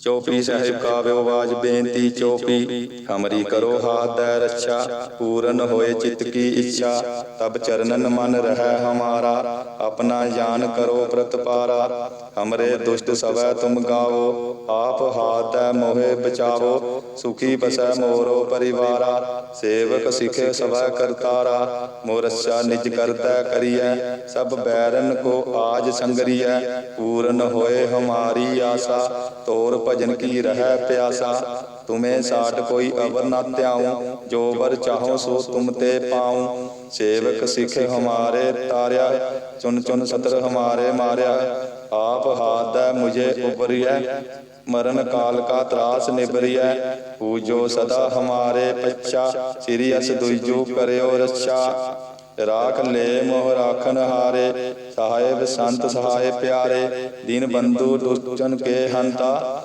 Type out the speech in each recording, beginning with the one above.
ਚੋਪੀ ਸਾਹਿਬ ਕਾਵਿਓ ਬਾਜ ਬੇਨਤੀ ਚੋਪੀ, ਹਮਰੀ ਕਰੋ ਹਾਥ ਦੈ ਰੱਛਾ, ਪੂਰਨ ਹੋਏ ਚਿਤ ਕੀ ਇੱਛਾ। ਤਬ ਚਰਨਨ ਮਨ ਰਹਿ ਹਮਾਰਾ, ਆਪਣਾ ਜਾਨ ਕਰੋ ਪ੍ਰਤਪਾਰਾ। ਹਮਰੇ ਦੁਸ਼ਟ ਸਵੈ ਤੁਮ ਗਾਵੋ, ਆਪ ਹਾਥ ਦੈ ਮੋਹਿ ਬਚਾਵੋ। ਸੁਖੀ ਬਸੈ ਮੋਰੋ ਪਰਿਵਾਰਾ, ਸੇਵਕ ਸਿਖੇ ਸਵੈ ਕਰਤਾਰਾ। ਮੋਰਛਾ ਨਿਜ ਕਰਤਾ ਕਰੀਐ, ਸਭ ਬੈਰਨ ਕੋ ਆਜ ਸੰਗਰੀਐ। ਪੂਰਨ ਹੋਏ ਹਮਾਰੀ ਆਸਾ, ਤੋਰ ਭਜਨ ਕੀ ਰਹਿ ਪਿਆਸਾ? ਤੁਮੇ ਸਾਟ ਕੋਈ ਅਵਰ ਨਾ ਧਿਆਉ, ਜੋ ਵਰ ਚਾਹੋ ਸੋ ਤੁਮ ਤੇ ਪਾਉ। ਸੇਵਕ ਸਿਖ ਹਮਾਰੇ ਤਾਰਿਆ, ਚੁਨ ਚੁਨ ਸਤਰ ਹਮਾਰੇ ਮਾਰਿਆ। ਆਪ ਹਾਥ ਮੁਝੇ ਉਬਰਿਐ ਮਰਨ ਕਾਲ ਕਾ ਤਰਾਸ ਨਿਬਰਿਐ ਪੂਜੋ ਸਦਾ ਹਮਾਰੇ ਪੱਛਾ ਸ੍ਰੀ ਅਸ ਦੁਜੋ ਕਰਿਓ ਰੱਛਾ। ਰਾਖ ਲੈ ਮੋਹ ਰਾਖਨ ਹਾਰੇ ਸਾਹਿਬ ਸੰਤ ਸਹਾਏ ਪਿਆਰੇ। ਦੀਨ ਬੰਧੂ ਦੁਸ਼ਟਨ ਕੇ ਹੰਤਾ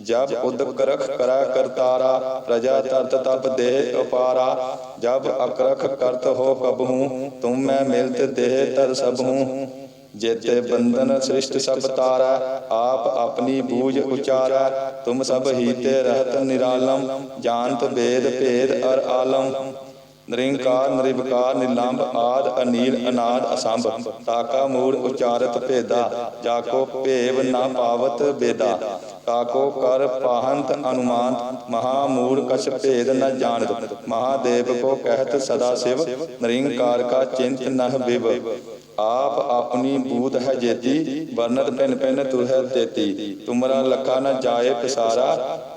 ਜਬ ਉਦਕ ਰਖ ਕਰਾ ਕਰਤਾਰਾ ਪ੍ਰਜਾ ਤਰਤ ਤਪ ਦੇਹ ਅਪਾਰਾ ਜਬ ਅਕਰਖ ਕਰਤ ਹੋ ਕਬਹੂ ਤੁਮ ਮੈਂ ਮਿਲਤ ਦੇਹ ਤਰ ਸਭੂ। ਜੇਤੇ ਬੰਧਨ ਸ੍ਰਿਸ਼ਟ ਸਭ ਤਾਰਾ ਆਪ ਆਪਣੀ ਬੂਝ ਉਚਾਰਾ। ਤੁਮ ਸਭ ਹੀ ਤੇ ਰਹਤ ਨਿਰਾਲਮ ਜਾਣਤ ਵੇਦ ਭੇਦ ਅਰ ਆਲਮ। ਨਿਰੰਕਾਰ ਨਿਰਵਕਾਰ ਨਿਲੰਬ ਆਦ ਅਨੀਲ ਅਨਾਦ ਅਸੰਭ। ਤਾਕਾ ਮੂੜ ਉਚਾਰਤ ਭੇਦਾ। ਜਾਕੋ ਭੇਵ ਨਾ ਪਾਵਤ ਬੇਦਾ। ਕਾਕੋ ਕਰ ਪਾਹੰਤ ਅਨੁਮਾਨ ਮਹਾ ਮੂੜ ਕਛ ਭੇਦ ਨ ਜਾਣਤ। ਮਹਾਦੇਵ ਕੋ ਕਹਿਤ ਸਦਾ ਸਿਵ। ਨਿਰੰਕਾਰ ਕਾ ਚਿੰਤ ਨਹ ਬਿਵ ਆਪ ਆਪਣੀ ਬੂਤ ਹੈ ਜੇਤੀ। ਵਰਨਤ ਪਿਨ ਪਿਨ ਤੁਰਹਿ ਤੇਤੀ। ਤੁਮਰਾ ਲਖਾ ਨ ਜਾਏ ਪਸਾਰਾ।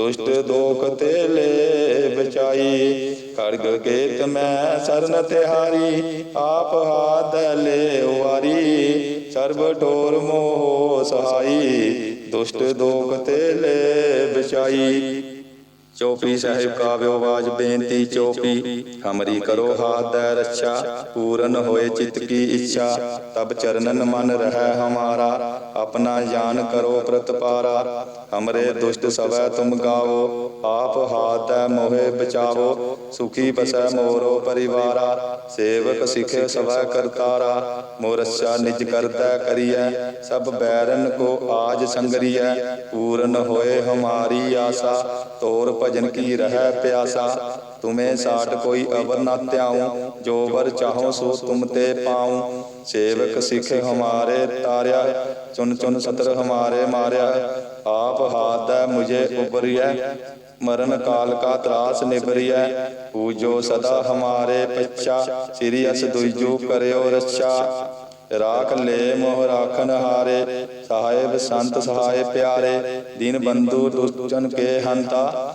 ਦੁਸ਼ਟ ਦੋਖ ਤੇ ਲੈ ਬਚਾਈ। ਖੜਗ ਕੇਤ ਮੈਂ ਸਰਨ ਤਿਹਾਰੀ, ਆਪ ਹਾਦਲੇ ਲੈ ਸਰਬ ਠੋਰ ਮੋਹ ਸਹਾਈ, ਦੁਸ਼ਟ ਦੋਖ ਤੇ ਲੈ ਬਚਾਈ। ਚੌਪੀ ਸਾਹਿਬ ਕਾਵਿਓ ਬਾਜ ਬੇਨਤੀ ਚੌਪੀ। ਹਮਰੀ ਕਰੋ ਹਾਥ ਦੈ ਰੱਛਾ। ਪੂਰਨ ਹੋਏ ਚਿਤ ਕੀ ਇੱਛਾ। ਤਬ ਚਰਨਨ ਮਨ ਰਹਿ ਹਮਾਰਾ। ਆਪਣਾ ਜਾਨ ਕਰੋ ਪ੍ਰਤਪਾਰਾ ਹਮਰੇ ਦੁਸ਼ਟ ਸਵੈ ਤੁਮ ਗਾਵੋ। ਆਪ ਹਾਥ ਦੈ ਮੋਹਿ ਬਚਾਵੋ। ਸੁਖੀ ਬਸੈ ਮੋਰੋ ਪਰਿਵਾਰਾ। ਸੇਵਕ ਸਿਖੇ ਸਵੈ ਕਰਤਾਰਾ। ਮੋਰਛਾ ਨਿਜ ਕਰਤਾ ਕਰੀਐ। ਸਭ ਬੈਰਨ ਕੋ ਆਜ ਸੰਗਰੀਐ। ਪੂਰਨ ਹੋਏ ਹਮਾਰੀ। ਆਸਾ ਤੋਰ ਭਜਨ ਕੀ ਰਹਿ ਪਿਆਸਾ? ਤੁਮੇ ਸਾਟ ਕੋਈ ਅਵਰ ਨਾ ਧਿਆਉ, ਜੋ ਵਰ ਚਾਹੋ ਸੋ ਤੁਮ ਤੇ ਪਾਉ। ਸੇਵਕ ਸਿੱਖ ਹਮਾਰੇ ਤਾਰਿਆ, ਚੁਨ ਚੁਨ ਸਤਰ ਹਮਾਰੇ ਮਾਰਿਆ। ਆਪ ਹਾਥ ਮੁਝੇ ਉਬਰਿਐ ਮਰਨ ਕਾਲ ਕਾ ਤਰਾਸ ਨਿਬਰਿਐ ਪੂਜੋ ਸਦਾ ਹਮਾਰੇ ਪੱਛਾ, ਸ੍ਰੀ ਅਸ ਦੁਇਜੋ ਕਰਿਓ ਰੱਛਾ। ਰਾਖ ਲੈ ਮੋਹ ਰਾਖਨ ਹਾਰੇ, ਸਾਹਿਬ ਸੰਤ ਸਹਾਇ ਪਿਆਰੇ। ਦੀਨ ਬੰਧੂ ਦੁਸ਼ਟਨ ਕੇ ਹੰਤਾ।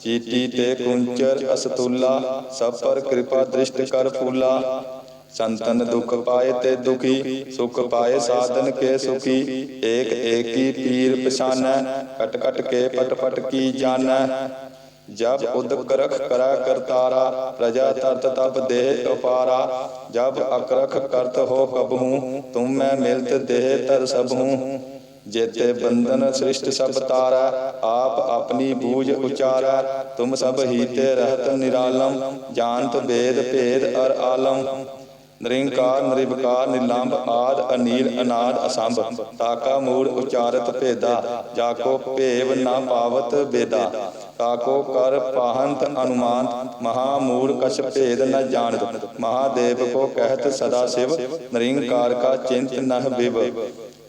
ਚੀਟੀ ਤੇ ਕੁੰਚਰ ਅਸਤੁਲਾ, ਸਭ ਪਰ ਕਿਰਪਾ ਦ੍ਰਿਸ਼ਟ ਕਰ ਫੂਲਾ। ਸੰਤਨ ਦੁਖ ਪਾਏ ਤੇ ਦੁਖੀ, ਸੁਖ ਪਾਏ ਸਾਧਨ ਕੇ ਸੁਖੀ। ਏਕ ਏਕੀ ਪੀਰ ਪਛਾਨੈ, ਕਟ ਕਟ ਕੇ ਪਟ ਪਟ ਕੀ ਜਾਣੈ ਜਬ ਉਦਕ ਰਖ ਕਰਾ ਕਰਤਾਰਾ, ਪ੍ਰਜਾ ਤਰਤ ਤਬ ਦੇਹ ਉਪਾਰਾ। ਜਬ ਅਕਰਖ ਕਰਤ ਹੋ ਕਬਹੂ, ਤੁਮ ਮੈਂ ਮਿਲਤ ਦੇਹ ਤਰ ਸਭੂ ਜੇਤੇ ਬੰਧਨ ਸ੍ਰਿਸ਼ਟ ਸਭ ਤਾਰਾ, ਆਪ ਆਪਣੀ ਬੂਝ ਉਚਾਰਾ। ਤੁਮ ਸਭ ਹੀ ਤੇ ਰਹਤ ਨਿਰਾਲਮ, ਜਾਣਤ ਵੇਦ ਭੇਦ ਅਰ ਆਲਮ। ਨਿਰੰਕਾਰ, ਨਿਰਵਿਕਾਰ ਨਿਲੰਬ ਆਦ, ਅਨੀਲ, ਅਨਾਦ, ਅਸੰਭ। ਤਾਕਾ ਮੂੜ ਉਚਾਰਤ ਭੇਦਾ, ਜਾਕੋ ਭੇਵ ਨਾ ਪਾਵਤ ਬੇਦਾ। ਤਾਕੋ ਕਰ ਪਾਹੰਤ ਅਨੁਮਾਨ ਮਹਾ ਮੂੜ ਕਛ ਭੇਦ ਨ ਜਾਣਤ। ਮਹਾਦੇਵ ਕੋ ਕਹਿਤ ਸਦਾ ਸਿਵ, ਨਿਰੰਕਾਰ ਕਾ ਚਿੰਤ ਨਹ ਬਿਵ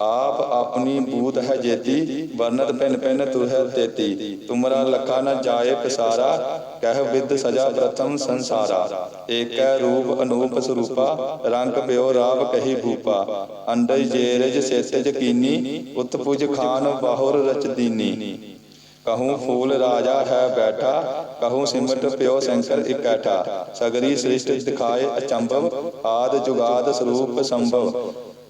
ਆਪ ਆਪਣੀ ਬੂਤ ਹੈ ਜੇਤੀ, ਵਰਨਤ ਪਿਨ ਪਿਨ ਤੁਹੈ ਤੇਤੀ। ਤੁਮਰਾ ਲਖਾ ਨ ਜਾਏ ਪਸਾਰਾ, ਕਹਿ ਵਿਦ ਸਜਾ ਪ੍ਰਥਮ ਸੰਸਾਰਾ। ਏਕੈ ਰੂਪ ਅਨੂਪ ਸਰੂਪਾ, ਰੰਗ ਪਿਓ ਰਾਵ ਕਹੀ ਭੂਪਾ। ਅੰਡਜ ਜੇਰਜ ਸੇਤਜ ਕੀਨੀ ਉਤਪੁਜ ਖਾਨ ਬਾਹੁਰ ਰਚਦੀਨੀ ਕਹੂੰ ਫੂਲ ਰਾਜਾ ਹੈ ਬੈਠਾ, ਕਹੂੰ ਸਿਮਟ ਪਿਓ ਸ਼ੰਕਰ ਇਕੈਠਾ। ਸਗਰੀ ਸ੍ਰਿਸ਼ਟ ਦਿਖਾਏ ਅਚੰਭਵ, ਆਦ ਜੁਗਾਦ ਸਰੂਪ ਸੰਭਵ।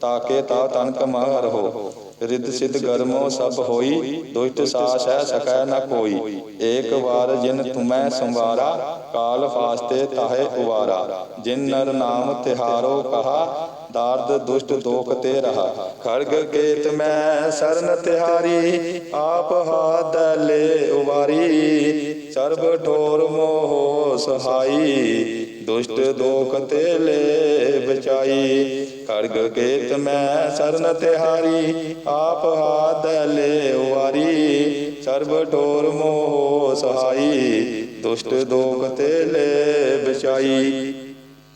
ਤਾਕੇ ਤਾ ਤਨ ਕਮਾ ਰਹੋ। ਰਿੱਧ ਸਿੱਧ ਗਰਮੋ ਸਭ ਹੋਈ, ਦੁਸ਼ਟ ਸਾਸ ਹੈ ਸਕੈ ਨ ਕੋਈ। ਏਕ ਵਾਰ ਜਿਨ ਤੁਮੈ ਸੰਵਾਰਾ, ਕਾਲ ਫਾਸਤੇ ਤਾਹੇ ਉਵਾਰਾ। ਜਿਨ ਨਰ ਨਾਮ ਤਿਹਾਰੋ ਕਹਾ, ਦਾਰਦ ਦੁਸ਼ਟ ਦੋਖ ਤੇ ਰਹਾ। ਖੜਗ ਕੇਤ ਮੈਂ ਸਰਨ ਤਿਹਾਰੀ, ਆਪ ਹਾਥ ਲੈ ਉਵਾਰੀ। ਸਰਬ ਠੋਰ ਮੋਹ ਸਹਾਈ ਦੁਸ਼ਟ ਦੋਖ ਤੇ ਲੈ ਬਚਾਈ। ਖੜਗ ਕੇਤ ਮੈਂ ਸਰਨ ਤਿਹਾਰੀ ਆਪ ਹਾਥ ਲੈ ਉਵਾਰੀ। ਸਰਬ ਠੋਰ ਮੋਹ ਸਹਾਈ, ਦੁਸ਼ਟ ਦੋਖ ਤੇ ਲੈ ਬਚਾਈ।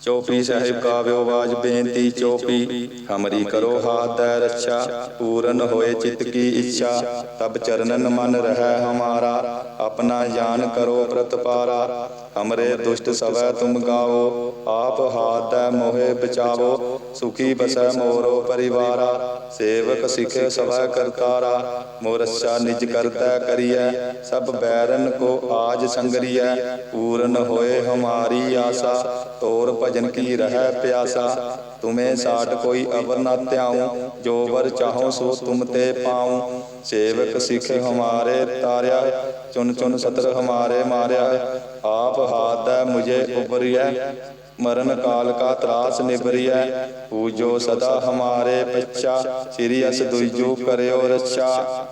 ਚੌਪੀ ਸਾਹਿਬ ਕਾਵਿਓ ਬਾਜ ਬੇਨਤੀ, ਚੋਪੀ, ਹਮਰੀ ਕਰੋ ਹਾਥ ਹੈ ਰੱਛਾ, ਪੂਰਨ ਹੋਏ ਚਿਤ ਕੀ ਇੱਛਾ। ਤਬ ਚਰਨਨ ਮਨ ਰਹਿ ਹਮਾਰਾ, ਆਪਣਾ ਜਾਨ ਕਰੋ ਪ੍ਰਤਪਾਰਾ। ਹਮਰੇ ਦੁਸ਼ਟ ਸਵੈ ਤੁਮ ਗਾਵੋ ਆਪ ਹਾਥ ਮੋਹਿ ਬਚਾਵੋ, ਸੁਖੀ ਬਸੈ ਮੋਰੋ ਪਰਿਵਾਰਾ, ਸੇਵਕ ਸਿਖੇ ਸਵੈ ਕਰਤਾਰਾ, ਮੋਰਛਾ ਨਿਜ ਕਰਤਾ ਕਰੀਐ, ਸਭ ਬੈਰਨ ਕੋ ਆਜ ਸੰਗਰੀਐ, ਪੂਰਨ ਹੋਏ ਹਮਾਰੀ ਆਸਾ, ਤੋਰ ਭਜਨ ਕੀ ਰਹਿ ਪਿਆਸਾ, ਤੁਮੇ ਸਾਟ ਕੋਈ ਅਵਰ ਨਾ ਧਿਆਉ, ਜੋ ਵਰ ਚਾਹੋ ਸੋ ਤੁਮ ਤੇ ਪਾਉ, ਸੇਵਕ ਸਿੱਖ ਹਮਾਰੇ ਤਾਰਿਆ ਚੁਨ ਚੁਨ ਸਤਰ ਹਮਾਰੇ ਮਾਰਿਆ, ਆਪ ਹਾਥ ਦੈ ਮੁਝੇ ਉਬਰਿਐ ਮਰਨ ਕਾਲ ਕਾ ਤਰਾਸ ਨਿਬਰਿਐ ਪੂਜੋ ਸਦਾ ਹਮਾਰੇ ਪੱਛਾ, ਸ੍ਰੀ ਅਸ ਦੁਇਜੋ ਕਰਿਓ ਰੱਛਾ।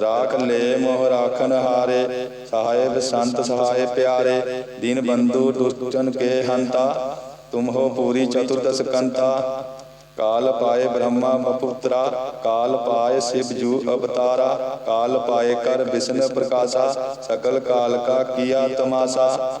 ਰਾਖ ਲੈ ਮੋਹ ਰਾਖਨ ਹਾਰੇ, ਸਾਹਿਬ ਸੰਤ ਸਹਾਇ ਪਿਆਰੇ, ਦੀਨ ਬੰਧੂ ਦੁਸ਼ਟਨ ਕੇ ਹੰਤਾ, ਤੁਮ ਹੋ ਪੂਰੀ ਚਤੁਰਦਸ ਕੰਤਾ। ਕਾਲ ਪਾਏ ਬ੍ਰਹਮਾ ਬਪੁੱਤਰਾ ਕਾਲ ਪਾਏ शिव ਜੂ ਅਵਤਾਰਾ, ਕਾਲ ਪਾਏ ਕਰ ਵਿਸ਼ਨ ਪ੍ਰਕਾਸ਼ਾ, ਸਕਲ ਕਾਲ ਕਾ ਕੀਆ ਤਮਾਸਾ।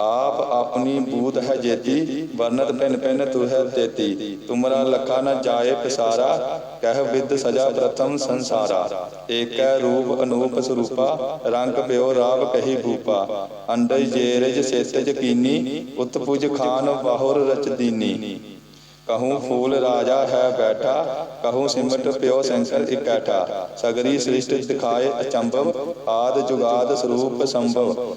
ਆਪ ਆਪਣੀ ਬੂਤ ਹੈ ਜੇਤੀ, ਵਰਨਤ ਪਿਨ ਪਿਨ ਤੁਹ ਤੇਤੀ। ਤੁਮਰਾ ਲਖਾ ਨ ਜਾਏ ਪਸਾਰਾ, ਕਹਿ ਵਿਦ ਸਜਾ ਪ੍ਰਥਮ ਸੰਸਾਰਾ। ਏਕੈ ਰੂਪ ਅਨੂਪ ਸਰੂਪਾ, ਰੰਗ ਪਿਓ ਰਾਵ ਕਹੀ ਭੂਪਾ। ਅੰਡਜ ਜੇਰਜ ਸੇਤਜ ਕੀਨੀ ਉਤਪੁਜ ਖਾਨ ਬਾਹੁਰ ਰਚ ਦੀਨੀ। ਕਹੂੰ ਫੂਲ ਰਾਜਾ ਹੈ ਬੈਠਾ, ਕਹੂੰ ਸਿਮਟ ਪਿਓ ਸ਼ੰਕਰ ਇਕੈਠਾ। ਸਗਰੀ ਸ੍ਰਿਸ਼ਟ ਦਿਖਾਏ ਅਚੰਭਵ, ਆਦ ਜੁਗਾਦ ਸਰੂਪ ਸੰਭਵ।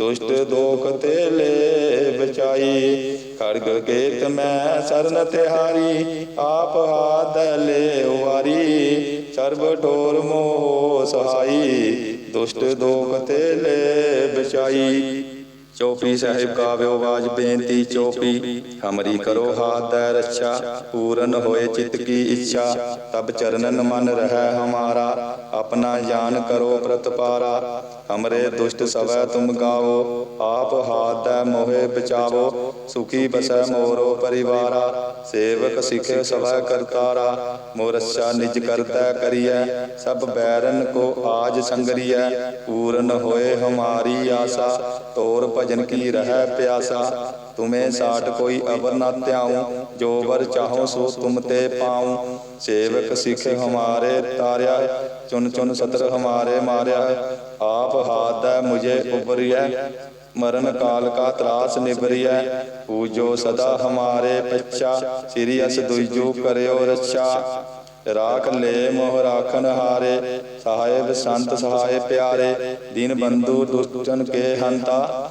ਦੁਸ਼ਟ ਦੋਖ ਤੇ ਲੈ ਬਚਾਈ। ਖੜਗ ਕੇਤ ਮੈਂ ਸਰਨ ਤਿਹਾਰੀ, ਆਪ ਹਾਥ ਲੈ ਸਰਬ ਠੋਰ ਮੋਹ ਸਹਾਈ, ਦੁਸ਼ਟ ਦੋਖ ਤੇ ਲੈ ਬਚਾਈ। ਚੋਪੀ ਸਾਹਿਬ ਗਾਵਿਓ ਬਾਜ ਬੇਨਤੀ, ਚੋਪੀ। ਹਮਰੀ ਕਰੋ ਹਾਥ ਦੈ ਰੱਛਾ, ਪੂਰਨ ਹੋਏ ਚਿਤ ਕੀ ਇੱਛਾ। ਤਬ ਚਰਨਨ ਮਨ ਰਹਿ ਹਮਾਰਾ, ਆਪਣਾ ਜਾਨ ਕਰੋ ਪ੍ਰਤਪਾਰਾ। ਹਮਰੇ ਦੁਸ਼ਟ ਸਵੈ ਤੁਮ ਗਾਵੋ, ਆਪ ਹਾਥ ਮੋਹਿ ਬਚਾਵੋ। ਸੁਖੀ ਬਸੈ ਮੋਰੋ ਪਰਿਵਾਰਾ, ਸੇਵਕ ਸਿਖੇ ਸਵੈ ਕਰਤਾਰਾ। ਮੋਰਛਾ ਨਿਜ ਕਰਤੈ ਕਰੀਐ, ਸਭ ਬੈਰਨ ਕੋ ਆਜ ਸੰਗਰੀਐ। ਪੂਰਨ ਹੋਏ ਹਮਾਰੀ ਆਸਾ, ਤੋਰ ਭਜਨ ਕੀ ਰਹਿ ਪਿਆਸਾ। ਤੁਮੇ ਸਾਟ ਕੋਈ ਅਵਰ ਨਾ ਧਿਆਉ ਜੋ ਵਰ ਚਾਹੋ ਸੋ ਤੁਮ ਤੇ ਪਾਉ। ਸੇਵਕ ਸਿਖ ਹਮਾਰੇ ਤਾਰਿਆ ਚੁਨ ਚੁਨ ਸਤਰ ਹਮਾਰੇ ਮਾਰਿਆ। ਆਪ ਹਾਥ ਦੈ ਮੁਝੇ ਉਬਰਿਐ ਮਰਨ ਕਾਲ ਕਾ ਤਰਾਸ ਨਿਬਰਿਐ ਪੂਜੋ ਸਦਾ ਹਮਾਰੇ ਪੱਛਾ। ਸ੍ਰੀ ਅਸ ਦੁਇਜੂ ਕਰਿਓ ਰੱਛਾ। ਰਾਖ ਲੈ ਮੋਹ ਰਾਖਨ ਹਾਰੇ। ਸਹਾਇਬ ਸੰਤ ਸਹਾਇ ਪਿਆਰੇ। ਦੀਨ ਬੰਧੂ ਦੁਸ਼ਟਨ ਕੇ ਹੰਤਾ।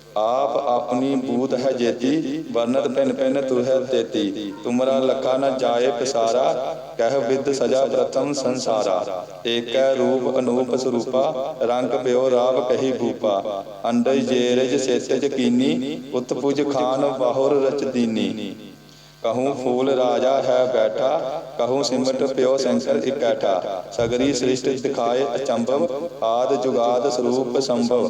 ਆਪ ਆਪਣੀ ਬੂਤ ਹੈ ਜੇਤੀ, ਵਰਨਤ ਪਿਨ ਪਿਨ ਤੁਹੈ ਤੇਤੀ। ਤੁਮਰਾ ਲਖਾ ਨ ਜਾਏ ਪਸਾਰਾ, ਕਹਿ ਵਿਦ ਸਜਾ ਪ੍ਰਥਮ ਸੰਸਾਰਾ। ਏਕੈ ਰੂਪ ਅਨੂਪ ਸਰੂਪਾ, ਰੰਗ ਪਿਓ ਰਾਵ ਕਹੀ ਭੂਪਾ। ਅੰਡਜ ਜੇਰਜ ਸੇਤਜ ਕੀਨੀ ਉਤ ਖਾਨ ਬਾਹੁਰ ਰਚ ਕਹੂੰ ਫੂਲ ਰਾਜਾ ਹੈ ਬੈਠਾ, ਕਹੂੰ ਸਿਮਟ ਪਿਓ ਸ਼ੰਕਰ ਇਕੈਠਾ। ਸਗਰੀ ਸ੍ਰਿਸ਼ਟ ਦਿਖਾਏ ਅਚੰਭਵ, ਆਦ ਜੁਗਾਦ ਸਰੂਪ ਸੰਭਵ।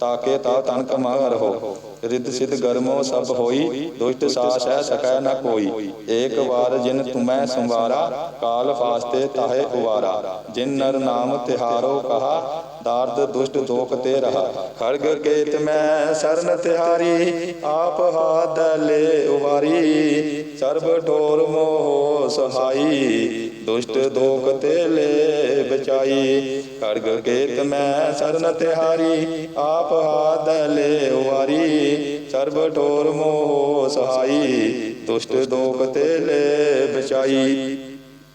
ਤਾਕੇ ਤਾ ਤਨ ਕਮਾ ਰਹੋ ਰਿੱਧ ਸਿਧ ਗਰਮੋ ਸਭ ਹੋਈ, ਦੁਸ਼ਟ ਸਾਸ ਹੈ ਸਕੈ ਨ ਕੋਈ। ਏਕ ਵਾਰ ਜਿਨ ਤੁਮੈ ਸੰਵਾਰਾ, ਕਾਲ ਫਾਸਤੇ ਤਾਹੇ ਉਵਾਰਾ। ਜਿਨ ਨਰ ਨਾਮ ਤਿਹਾਰੋ ਕਹਾ ਦਾਰਦ, ਦੁਸ਼ਟ ਦੋਖ ਤੇ ਰਹਾ। ਖੜਗ ਕੇਤ ਮੈਂ ਸਰਨ ਤਿਹਾਰੀ ਆਪ ਹਾਥ ਲੈ ਉਵਾਰੀ। ਸਰਬ ਠੋਰ ਮੋਹ ਸਹਾਈ, ਦੁਸ਼ਟ ਦੋਖ ਤੇ ਲੈ ਬਚਾਈ। ਖੜਗ ਕੇਤ ਮੈਂ ਸਰਨ ਤਿਹਾਰੀ ਆਪ ਹਾਥ ਲੈ ਉਵਾਰੀ। ਸਰਬ ਠੋਰ ਮੋਹ ਸਹਾਈ, ਦੁਸ਼ਟ ਦੋਖ ਤੇ ਲੈ ਬਚਾਈ।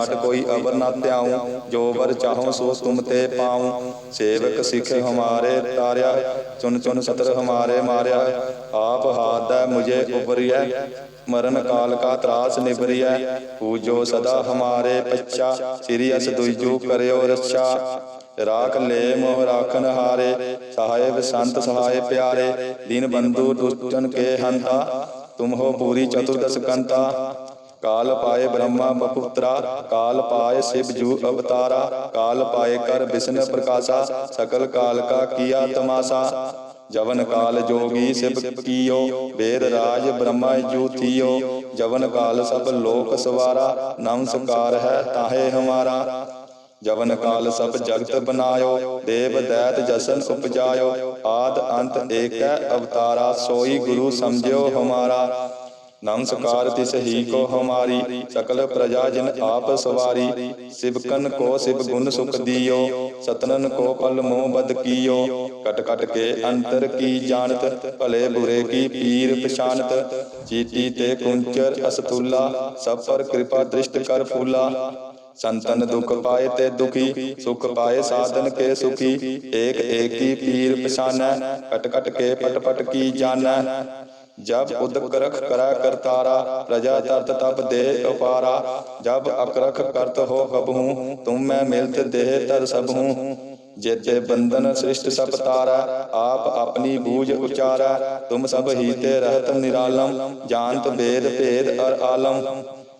ਸਾਟ ਕੋਈ ਅਵਰ ਨਾ ਧਿਆਉ, ਜੋ ਵਰ ਚਾਹੋ ਸੋ ਤੁਮ ਤੇ ਪਾਉ। ਸੇਵਕ ਸਿਖ ਹਮਾਰੇ ਤਾਰਿਆ ਚੁਨ ਚੁਨ ਸਤਰ ਹਮਾਰੇ ਮਾਰਿਆ। ਆਪ ਹਾਥ ਮੁਝੇ ਉਬਰਿਐ ਮਰਨ ਕਾਲ ਕਾ ਤਰਾਸ ਨਿਬਰਿਐ ਪੂਜੋ ਸਦਾ ਹਮਾਰੇ ਪੱਛਾ, ਸ੍ਰੀ ਅਸ ਦੁਇਜੂ ਕਰਿਓ ਰੱਛਾ। ਰਾਖ ਲੈ ਮੋਹ ਰਾਖਨ ਹਾਰੇ ਸਹਾਇ ਸੰਤ ਸਹਾਇ ਪਿਆਰੇ। ਦੀਨ ਬੰਧੂ ਦੁਸ਼ਟਨ ਕੇ ਹੰਤਾ, ਤੁਮ ਹੋ ਪੂਰੀ ਚਤੁਰਦਸ ਕੰਤਾ। ਕਾਲ ਪਾਏ ਬ੍ਰਹਮਾ ਬਪੁੱਤਰਾ ਕਾਲ ਪਾਏ ਸਿਵ ਜੂ ਅਵਤਾਰਾ, ਕਾਲ ਪਾਏ ਕਰ ਬਿਸ਼ਨ ਪ੍ਰਕਾਸ਼ਾ, ਸਕਲ ਕਾਲ ਕਾ ਕੀਆ ਤਮਾਸਾ। ਜਵਨ ਕਾਲ ਜੋਗੀ ਸਿਵ ਕੀਓ ਵੇਦ ਰਾਜ ਬ੍ਰਹਮਾ ਜੂਥੀਓ ਜਵਨ ਕਾਲ ਸਭ ਲੋਕ ਸਵਾਰਾ ਨਮਸਕਾਰ ਹੈ ਤਾਹੇ ਹਮਾਰਾ। ਜਵਨ ਕਾਲ ਸਭ ਜਗਤ ਬਨਾਇਓ, ਦੇਵ ਦੈਤ ਜਸਨ ਉਪਜਾਇਓ। ਆਦ ਅੰਤ ਏਕੈ ਅਵਤਾਰਾ, ਸੋਈ ਗੁਰੂ ਸਮਝਿਓ ਹਮਾਰਾ। नमस्कार तिस ही को हमारी सकल प्रजा जिन आप सवारी सिवकन को सिव गुण सुख दियो सतनन को पल मोह बद कियो कट कट के अंतर की जानत भले बुरे की पीर पछानत चीटी ते कुंचर असतुल्ला सब पर कृपा दृष्ट कर फूला संतन दुख पाए ते दुखी सुख पाए साधन के सुखी एक एक की पीर पछानै कट कट के पट पट की जानै जब उदक रख करा करतारा प्रजा तरत तप देह अपारा जब अकरख करत हो कबहू तुम मैं मिलत देह तर सब हूँ जेते बंधन सृष्ट सब तारा आप अपनी बूझ उचारा तुम सब हीते रहत निरालम जानत वेद भेद अर आलम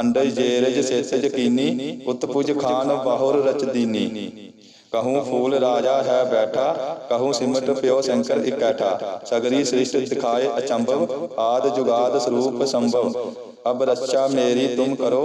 ਅੰਡਜ ਜੇਰਜ ਸੇਸਜ ਕੀਨੀ ਉਤਪੁਜ ਖਾਨ ਬਾਹੁਰ ਰਚਦੀਨੀ। ਕਹੂੰ ਫੂਲ ਰਾਜਾ ਹੈ ਬੈਠਾ, ਕਹੂੰ ਸਿਮਟ ਪਿਓ ਸ਼ੰਕਰ ਇਕੈਠਾ। ਸਗਰੀ ਸ੍ਰਿਸ਼ਟ ਦਿਖਾਏ ਅਚੰਭਵ, ਆਦ ਜੁਗਾਦ ਸਰੂਪ ਸੰਭਵ। ਅਬ ਰੱਛਾ ਮੇਰੀ ਤੁਮ ਕਰੋ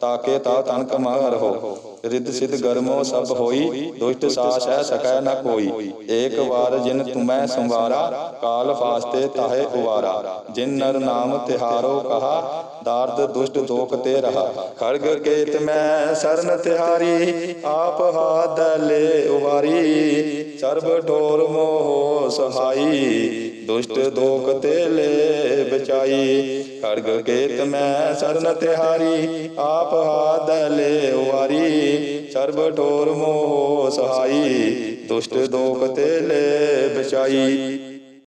ਤਾਕੇ ਤਾ ਤਨਕ ਮਹ ਰਹੋ ਰਿੱਧ ਸਿਧ ਗਰਮੋ ਸਭ ਹੋਈ, ਦੁਸ਼ਟ ਸਾਸ ਹੈ ਸਕੈ ਨ ਕੋਈ। ਏਕ ਵਾਰ ਜਿਨ ਤੁਮੈ ਸੰਵਾਰਾ, ਕਾਲ ਫਾਸਤੇ ਤਾਹੇ ਉਵਾਰਾ। ਜਿਨ ਨਰ ਨਾਮ ਤਿਹਾਰੋ ਕਹਾ ਦਾਰਦ ਦੁਸ਼ਟ ਦੋਖ ਤੇ ਰਹਾ। ਖੜਗ ਕੇਤ ਮੈਂ ਸਰਨ ਤਿਹਾਰੀ, ਆਪ ਹਾਥ ਲੈ ਉਵਾਰੀ ਸਰਬ ਢੋਰ ਮੋਹ ਸਹਾਈ, ਦੁਸ਼ਟ ਦੋਖ ਤੇ ਲੈ ਬਚਾਈ। ਖੜਗ ਕੇਤ ਮੈਂ ਸਰਨ ਤਿਹਾਰੀ, ਆਪ ਹਾਥ ਲੈ ਉਵਾਰੀ ਸਰਬ ਢੋਰ ਮੋਹ ਸਹਾਈ, ਦੁਸ਼ਟ ਦੋਖ ਤੇ ਲੈ ਬਚਾਈ।